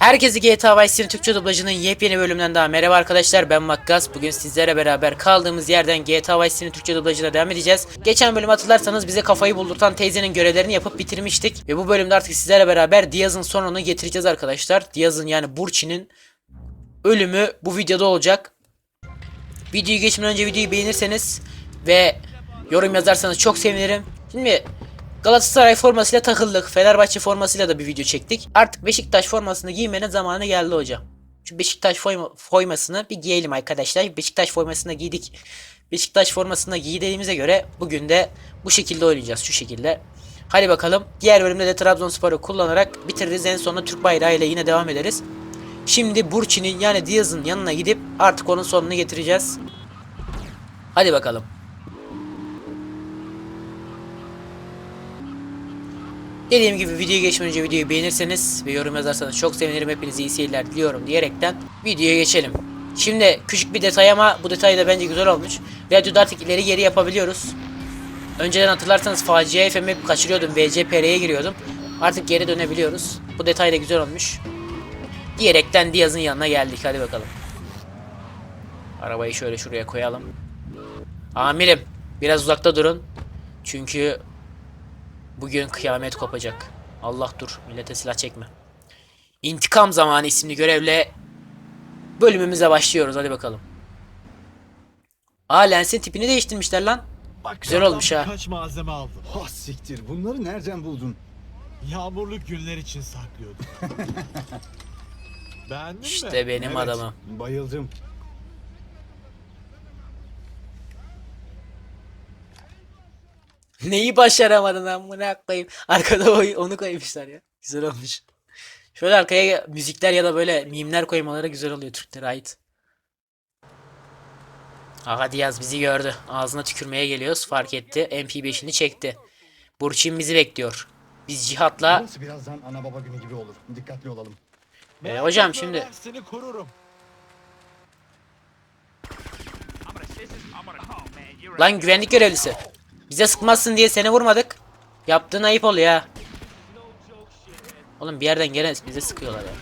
Herkese GTA Vice City Türkçe dublajının yepyeni bölümünden daha merhaba arkadaşlar ben Makkas. Bugün sizlere beraber kaldığımız yerden GTA Vice City Türkçe dublajına devam edeceğiz. Geçen bölüm hatırlarsanız bize kafayı buldurtan teyzenin görevlerini yapıp bitirmiştik. Ve bu bölümde artık sizlerle beraber Diaz'ın sonunu getireceğiz arkadaşlar. Diaz'ın yani Burçin'in ölümü bu videoda olacak. Videoyu geçmeden önce videoyu beğenirseniz ve yorum yazarsanız çok sevinirim. Şimdi Galatasaray formasıyla takıldık. Fenerbahçe formasıyla da bir video çektik. Artık Beşiktaş formasını giymenin zamanı geldi hocam. Şu Beşiktaş forma, formasını bir giyelim arkadaşlar. Beşiktaş formasını giydik. Beşiktaş formasını giydiğimize göre bugün de bu şekilde oynayacağız. Şu şekilde. Hadi bakalım. Diğer bölümde de Trabzonspor'u kullanarak bitiririz. En sonunda Türk bayrağı ile yine devam ederiz. Şimdi Burçin'in yani Diaz'ın yanına gidip artık onun sonunu getireceğiz. Hadi bakalım. Dediğim gibi videoya geçmeden önce videoyu beğenirseniz ve yorum yazarsanız çok sevinirim. Hepinize iyi seyirler diliyorum diyerekten videoya geçelim. Şimdi küçük bir detay ama bu detay da bence güzel olmuş. Radyoda artık ileri geri yapabiliyoruz. Önceden hatırlarsanız facia FM'i kaçırıyordum. VCPR'ye giriyordum. Artık geri dönebiliyoruz. Bu detay da güzel olmuş. Diyerekten Diaz'ın yanına geldik. Hadi bakalım. Arabayı şöyle şuraya koyalım. Amirim biraz uzakta durun. Çünkü Bugün kıyamet kopacak. Allah dur, millete silah çekme. İntikam Zamanı isimli görevle bölümümüze başlıyoruz. Hadi bakalım. Aa lensin tipini değiştirmişler lan. Bak Güzel olmuş ha. Kaç malzeme aldım. Ha siktir bunları nereden buldun? Yağmurlu günler için saklıyordum. Beğendin mi? İşte benim Evet, adamım. Bayıldım. Neyi başaramadın amına koyayım. Arkada oy- onu koymuşlar ya. Güzel olmuş. Şöyle arkaya müzikler ya da böyle mimler koymaları güzel oluyor Türklere ait. Aga Diaz bizi gördü. Ağzına tükürmeye geliyoruz. Fark etti. MP5'ini çekti. Burçin bizi bekliyor. Biz cihatla Burası birazdan ana baba günü gibi olur. Dikkatli olalım. Ee, hocam şimdi- Seni korurum. Lan güvenlik görevlisi. Bize sıkmazsın diye seni vurmadık. Yaptığın ayıp oluyor ha. Oğlum bir yerden gene bize sıkıyorlar ya.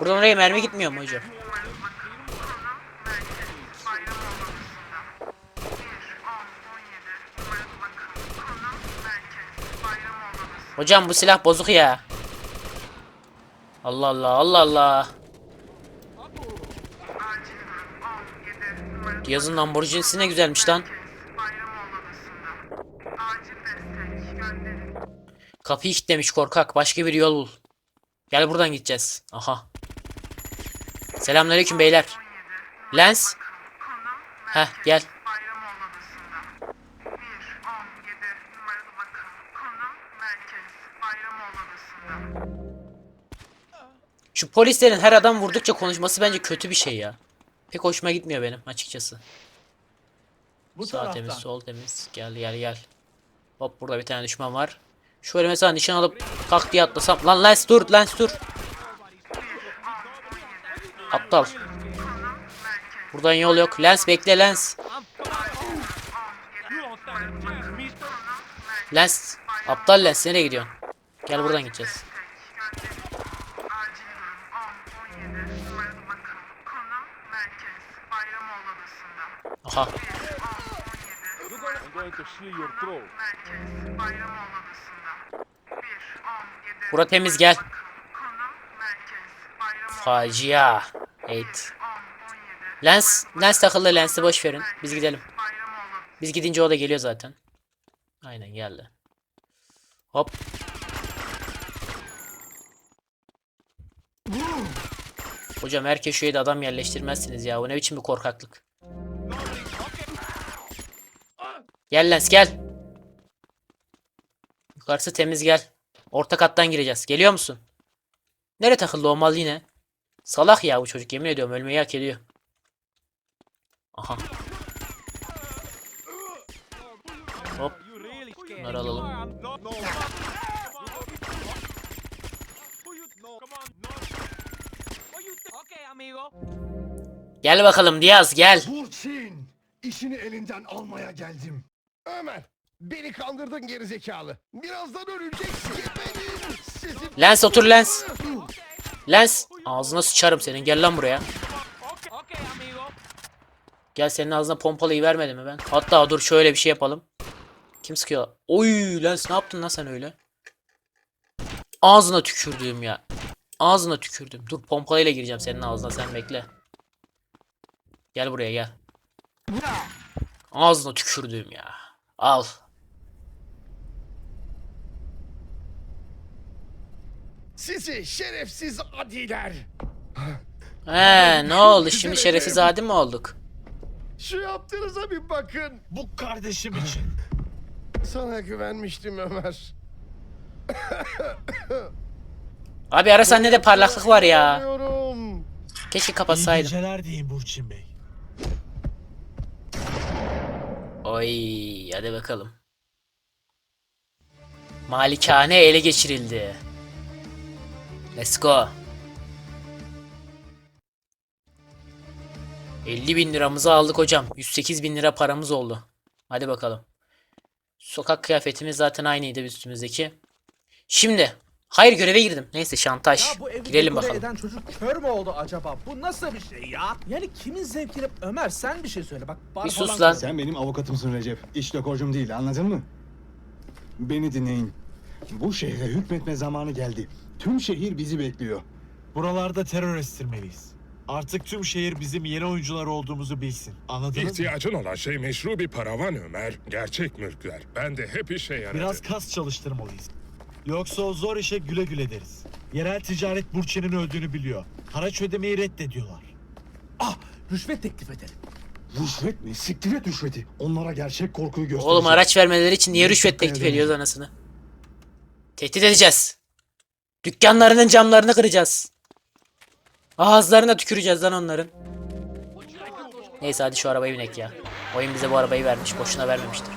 Buradan oraya mermi gitmiyor mu hocam? Hocam bu silah bozuk ya. Allah Allah Allah Allah. Yazın Lamborghini'si ne güzelmiş lan. Kapıyı kilitlemiş korkak. Başka bir yol bul. Gel buradan gideceğiz. Aha. Selamünaleyküm beyler. Lens. Heh gel. Bayram Odası'nda. 1, 17 numaralı bakım. Konu merkez. Bayram Odası'nda. Şu polislerin her adam vurdukça konuşması bence kötü bir şey ya. Pek hoşuma gitmiyor benim açıkçası. Bu Sağ taraftan. temiz, sol temiz. Gel gel gel. Hop burada bir tane düşman var. Şöyle mesela nişan alıp kalk diye atlasam. Lan Lens dur, Lens dur. Aptal. Buradan yol yok. Lens bekle Lens. Lens. Aptal Lens nereye gidiyorsun? Gel buradan gideceğiz. Acil durum 10, 17 Bura temiz gel. Facia. Evet. 10, 17 Lens, Lens takıldı. Lens'i boş verin. Biz gidelim. Biz gidince o da geliyor zaten. Aynen geldi. Hop. Hocam her köşeye de adam yerleştirmezsiniz ya. Bu ne biçim bir korkaklık. Gel Lens gel. Yukarısı temiz gel. Orta kattan gireceğiz. Geliyor musun? Nereye takıldı o mal yine? Salak ya bu çocuk yemin ediyorum ölmeyi hak ediyor. Aha. Hop. Bunları alalım. Gel bakalım Diaz gel. Burçin, işini elinden almaya geldim. Ömer, beni kandırdın gerizekalı. Birazdan öleceksin. Benim sesim... Lens otur Lens. Lens ağzına sıçarım senin. Gel lan buraya. Gel senin ağzına pompalıyı vermedim mi ben? Hatta dur şöyle bir şey yapalım. Kim sıkıyor? Oy Lens ne yaptın lan sen öyle? Ağzına tükürdüğüm ya. Ağzına tükürdüm. Dur pompalıyla gireceğim senin ağzına sen bekle. Gel buraya gel. Ağzına tükürdüğüm ya. Al. Sizi şerefsiz adiler. He ne oldu şimdi şerefsiz adi mi olduk? Şu yaptığınıza bir bakın. Bu kardeşim için. Sana güvenmiştim Ömer. Abi ara sende de parlaklık var ya. Anlıyorum. Keşke İyi kapatsaydım. geceler diyeyim Burçin Bey. Oy hadi bakalım. Malikane ele geçirildi. Let's go. 50 bin liramızı aldık hocam. 108 bin lira paramız oldu. Hadi bakalım. Sokak kıyafetimiz zaten aynıydı üstümüzdeki. Şimdi. Hayır göreve girdim. Neyse şantaj. Ya bu evi Girelim dekore bakalım. eden çocuk kör mü oldu acaba? Bu nasıl bir şey ya? Yani kimin zevkine... Ömer sen bir şey söyle bak. bar Bir sus falan lan. Sen benim avukatımsın Recep. İş dekorcum değil anladın mı? Beni dinleyin. Bu şehre hükmetme zamanı geldi. Tüm şehir bizi bekliyor. Buralarda terör estirmeliyiz. Artık tüm şehir bizim yeni oyuncular olduğumuzu bilsin. Anladınız mı? İhtiyacın olan şey meşru bir paravan Ömer. Gerçek mülkler. Ben de hep işe yaradı. Biraz kas çalıştırmalıyız. Yoksa o zor işe güle güle deriz. Yerel ticaret Burçin'in öldüğünü biliyor. Haraç ödemeyi reddediyorlar. Ah rüşvet teklif edelim. Rüşvet mi? Siktir et rüşveti. Onlara gerçek korkuyu göstereceğim. Oğlum araç vermeleri için niye rüşvet teklif ediyoruz anasını? Tehdit edeceğiz. Dükkanlarının camlarını kıracağız. Ağızlarına tüküreceğiz lan onların. Neyse hadi şu arabaya binek ya. Oyun bize bu arabayı vermiş. Boşuna vermemiştir.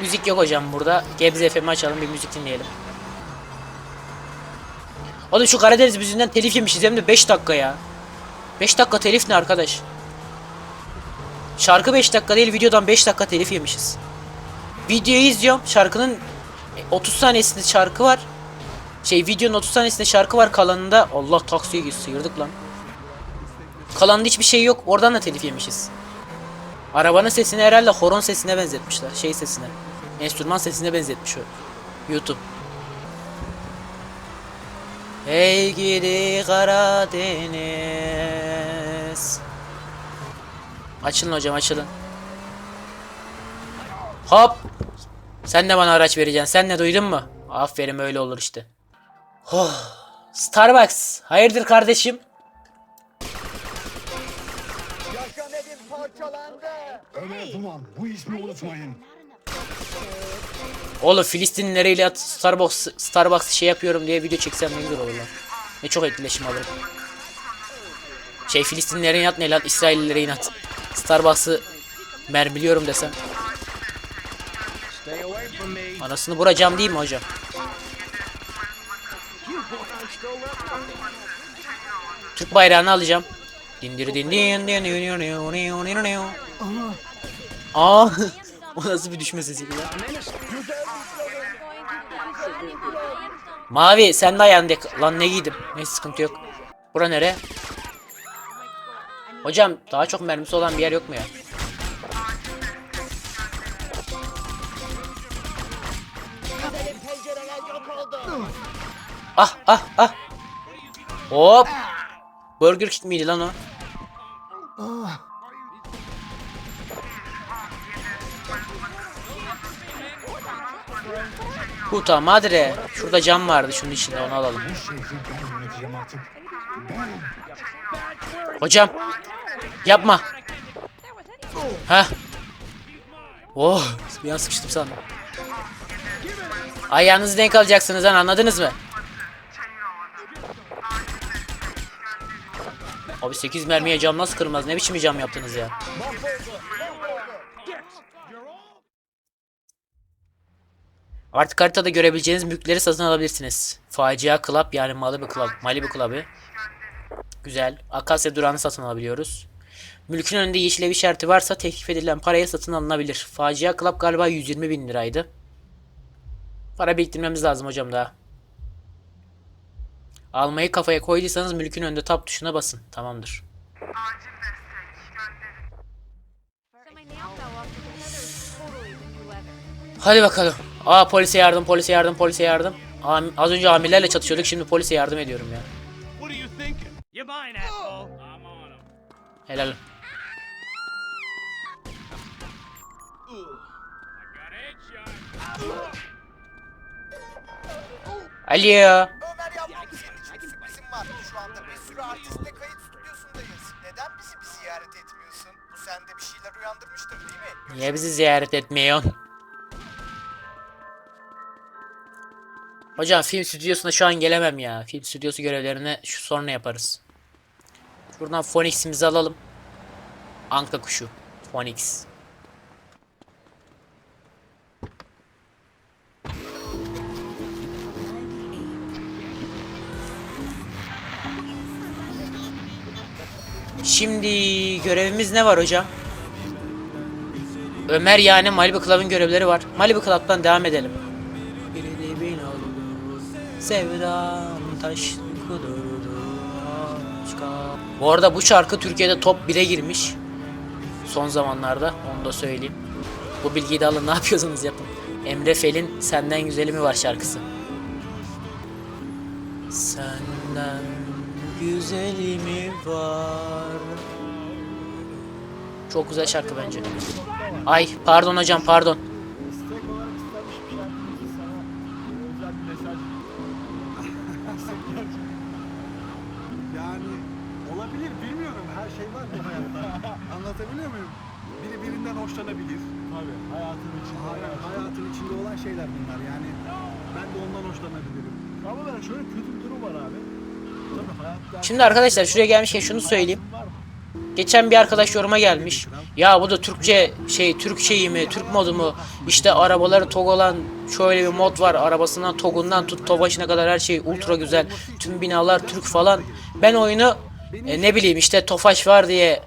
Müzik yok hocam burada. Gebze FM'i açalım bir müzik dinleyelim. Oğlum şu Karadeniz yüzünden telif yemişiz hem de 5 dakika ya. 5 dakika telif ne arkadaş? Şarkı 5 dakika değil videodan 5 dakika telif yemişiz. Videoyu izliyorum şarkının 30 saniyesinde şarkı var. Şey videonun 30 saniyesinde şarkı var kalanında Allah taksiye git sıyırdık lan. Kalanında hiçbir şey yok oradan da telif yemişiz. Arabanın sesini herhalde horon sesine benzetmişler şey sesine. Enstrüman sesine benzetmiş o. YouTube. Hey gidi Karadeniz. Açılın hocam açılın. Hop. Sen de bana araç vereceksin. Sen ne duydun mu? Aferin öyle olur işte. Oh. Starbucks. Hayırdır kardeşim? Ömer Duman bu ismi unutmayın. Oğlum Filistinlileriyle at- Starbucks Starbucks şey yapıyorum diye video çeksem ne güzel olur lan. Ne çok etkileşim alırım. Şey Filistinlilere inat ne lan? İsraillilere inat. Starbucks'ı mermiliyorum desem. Anasını vuracağım değil mi hocam? Türk bayrağını alacağım. Dindir din din din din din din Aa, o nasıl bir düşme sesi ya? Mavi sen de ayağında lan ne giydim? Neyse sıkıntı yok. Bura nere? Hocam daha çok mermisi olan bir yer yok mu ya? Ah ah ah. Hop. Burger King miydi lan o? Puta madre. Şurada cam vardı şunun içinde onu alalım. Hocam. Yapma. Ha. Oh. Bir an sıkıştım sandım. Ayağınızı denk alacaksınız lan anladınız mı? Abi 8 mermiye cam nasıl kırmaz? Ne biçim bir cam yaptınız ya? Artık haritada görebileceğiniz mülkleri satın alabilirsiniz. Facia Club yani Malibu Club, Malibu Club'ı. Güzel. Akasya durağını satın alabiliyoruz. Mülkün önünde yeşil ev işareti varsa teklif edilen paraya satın alınabilir. Facia Club galiba 120 bin liraydı. Para biriktirmemiz lazım hocam daha. Almayı kafaya koyduysanız mülkün önünde tap tuşuna basın. Tamamdır. Hadi bakalım. Aa polise yardım, polise yardım, polise yardım. Am- az önce amirlerle çatışıyorduk. Şimdi polise yardım ediyorum ya. Helal. Alo. Ömer yavrum senin için sürprizim var. Şu anda bir sürü artistle kayıt stüdyosundayız. Neden bizi bir ziyaret etmiyorsun? Bu sende bir şeyler uyandırmıştır değil mi? Niye bizi ziyaret etmiyorsun? Hocam film stüdyosuna şu an gelemem ya. Film stüdyosu görevlerini şu sonra yaparız. Şuradan Phoenix'imizi alalım. Anka kuşu. Phoenix. Şimdi görevimiz ne var hocam? Ömer yani Malibu Club'ın görevleri var. Malibu Club'dan devam edelim. Sevdam taş. Bu arada bu şarkı Türkiye'de top 1'e girmiş. Son zamanlarda onu da söyleyeyim. Bu bilgiyi de alın ne yapıyorsunuz yapın. Emre Fel'in Senden Güzeli mi var şarkısı. Senden güzeli mi var? Çok güzel şarkı bence. Ay pardon hocam pardon. Yani olabilir bilmiyorum her şey var bu hayatta. Anlatabiliyor muyum? Biri birinden hoşlanabilir. Tabii hayatın içinde. hayatın içinde olan şeyler bunlar yani. Ben de ondan hoşlanabilirim. Ama ben şöyle kötü bir durum var abi. Şimdi arkadaşlar şuraya gelmişken şunu söyleyeyim. Geçen bir arkadaş yoruma gelmiş. Ya bu da Türkçe şey Türk şeyi mi Türk modu mu? İşte arabaları tog olan şöyle bir mod var. Arabasından togundan tut tobaşına kadar her şey ultra güzel. Tüm binalar Türk falan. Ben oyunu e, ne bileyim işte Tofaş var diye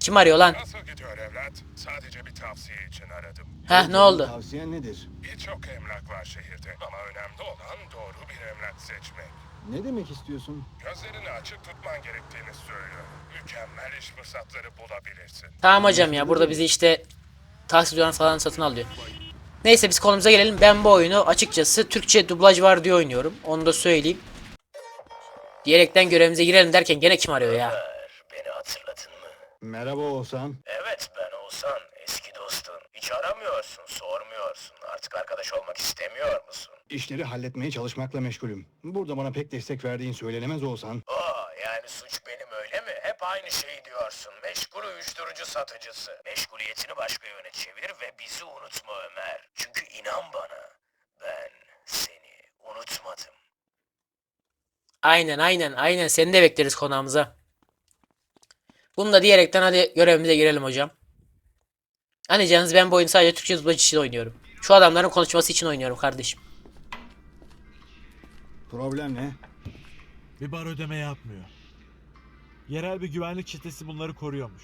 kim arıyor lan? Nasıl gidiyor evlat? Sadece bir tavsiye için aradım. Heh ne oldu? Tavsiyen nedir? Birçok emlak var şehirde ama önemli olan doğru bir emlak seçmek. Ne demek istiyorsun? Gözlerini açık tutman gerektiğini söylüyor. Mükemmel iş fırsatları bulabilirsin. Tamam hocam ya burada bizi işte taksi duran falan satın alıyor. Neyse biz konumuza gelelim. Ben bu oyunu açıkçası Türkçe dublaj var diye oynuyorum. Onu da söyleyeyim. Diyerekten görevimize girelim derken gene kim arıyor ya? Beni hatırladın mı? Merhaba Oğuzhan. Evet ben Oğuzhan, eski dostun. Hiç aramıyorsun, sormuyorsun. Artık arkadaş olmak istemiyor musun? İşleri halletmeye çalışmakla meşgulüm. Burada bana pek destek verdiğin söylenemez Oğuzhan. Aa, yani suç benim öyle mi? Hep aynı şeyi diyorsun. Meşgul uyuşturucu satıcısı. Meşguliyetini başka yöne çevir ve bizi unutma Ömer. Çünkü inan bana, ben seni unutmadım. Aynen aynen aynen seni de bekleriz konağımıza. Bunu da diyerekten hadi görevimize girelim hocam. Anlayacağınız ben bu oyunu sadece Türkçe dublaj için oynuyorum. Şu adamların konuşması için oynuyorum kardeşim. Problem ne? Bir bar ödeme yapmıyor. Yerel bir güvenlik çetesi bunları koruyormuş.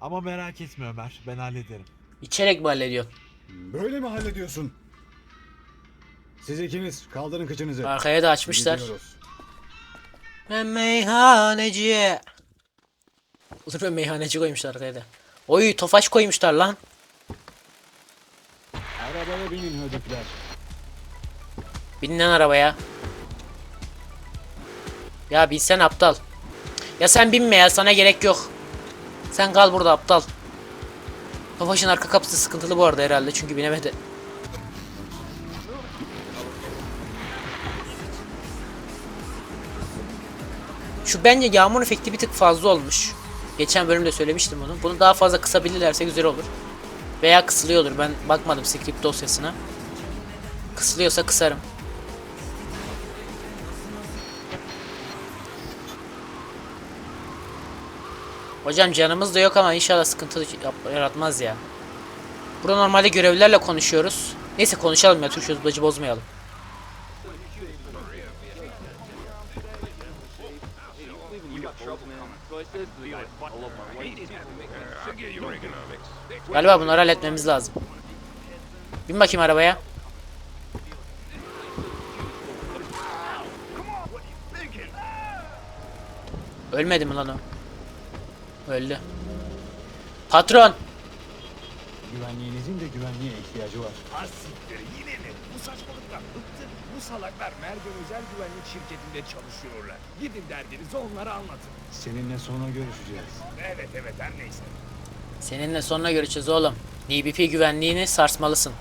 Ama merak etme Ömer, ben hallederim. İçerek mi hallediyorsun? Böyle mi hallediyorsun? Siz ikiniz kaldırın kıçınızı. Arkaya da açmışlar. Gidiyoruz. Ben meyhaneci. Olur be meyhaneci koymuşlar arkaya da. Oy tofaş koymuşlar lan. Arabaya binin hödükler. Binin lan arabaya. Ya binsen aptal. Ya sen binme ya sana gerek yok. Sen kal burada aptal. Tofaş'ın arka kapısı sıkıntılı bu arada herhalde çünkü binemedi. Şu bence yağmur efekti bir tık fazla olmuş. Geçen bölümde söylemiştim bunu. Bunu daha fazla kısabilirlerse güzel olur. Veya kısılıyordur. Ben bakmadım script dosyasına. Kısılıyorsa kısarım. Hocam canımız da yok ama inşallah sıkıntı yaratmaz ya. Burada normalde görevlilerle konuşuyoruz. Neyse konuşalım ya Türkçe dublajı bozmayalım. Galiba bunları halletmemiz lazım. Bin bakayım arabaya. Ölmedi mi lan o? Öldü. Patron. Güvenliğinizin de güvenliğe ihtiyacı var. Asiktir yine mi? Bu saçmalıktan bıktık. Bu salaklar Mergen Özel Güvenlik Şirketi'nde çalışıyorlar. Gidin derdinizi onlara anlatın. Seninle sonra görüşeceğiz. Evet evet her neyse. Seninle sonra görüşeceğiz oğlum. DBP güvenliğini sarsmalısın.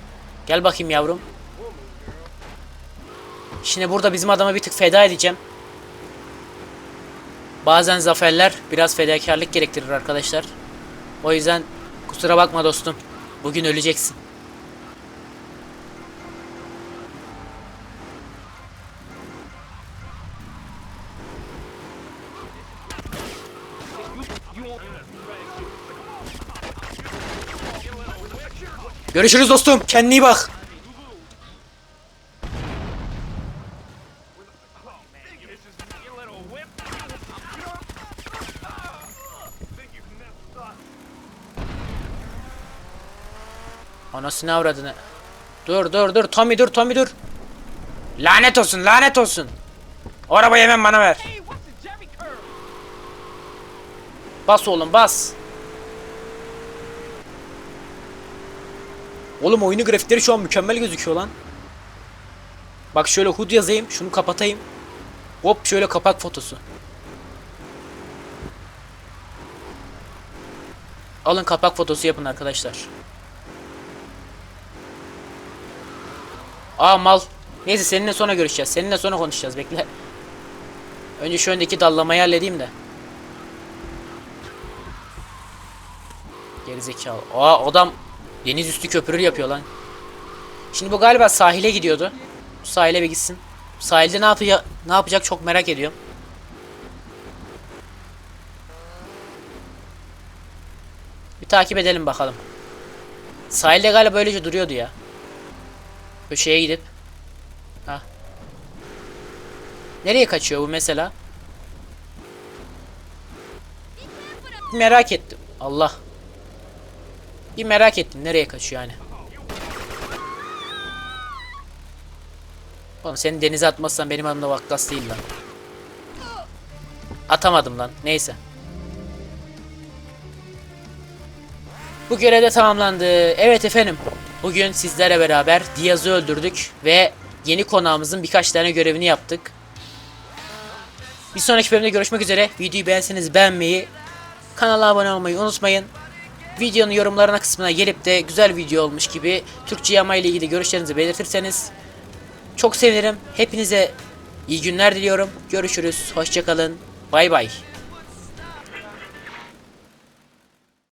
Gel bakayım yavrum. Şimdi burada bizim adama bir tık feda edeceğim. Bazen zaferler biraz fedakarlık gerektirir arkadaşlar. O yüzden kusura bakma dostum. Bugün öleceksin. Görüşürüz dostum. Kendine iyi bak. Anasını avradını. Dur dur dur Tommy dur Tommy dur. Lanet olsun lanet olsun. O arabayı hemen bana ver. Bas oğlum bas. Oğlum oyunu grafikleri şu an mükemmel gözüküyor lan. Bak şöyle HUD yazayım, şunu kapatayım. Hop şöyle kapak fotosu. Alın kapak fotosu yapın arkadaşlar. Aa mal. Neyse seninle sonra görüşeceğiz. Seninle sonra konuşacağız. Bekle. Önce şu öndeki dallamayı halledeyim de. Gerizekalı. Aa adam deniz üstü köprü yapıyor lan. Şimdi bu galiba sahile gidiyordu. Bu sahile bir gitsin. Sahilde ne yapacak ne yapacak çok merak ediyorum. Bir takip edelim bakalım. Sahilde galiba böylece duruyordu ya. Köşeye gidip. Ha. Nereye kaçıyor bu mesela? Merak ettim. Allah. Bir merak ettim nereye kaçıyor yani. Oğlum seni denize atmazsan benim adım da Vakkas değil lan. Atamadım lan. Neyse. Bu görev de tamamlandı. Evet efendim. Bugün sizlerle beraber Diaz'ı öldürdük ve yeni konağımızın birkaç tane görevini yaptık. Bir sonraki bölümde görüşmek üzere. Videoyu beğenseniz beğenmeyi, kanala abone olmayı unutmayın. Videonun yorumlarına kısmına gelip de güzel video olmuş gibi Türkçe yama ile ilgili görüşlerinizi belirtirseniz çok sevinirim. Hepinize iyi günler diliyorum. Görüşürüz. Hoşçakalın. Bay bay.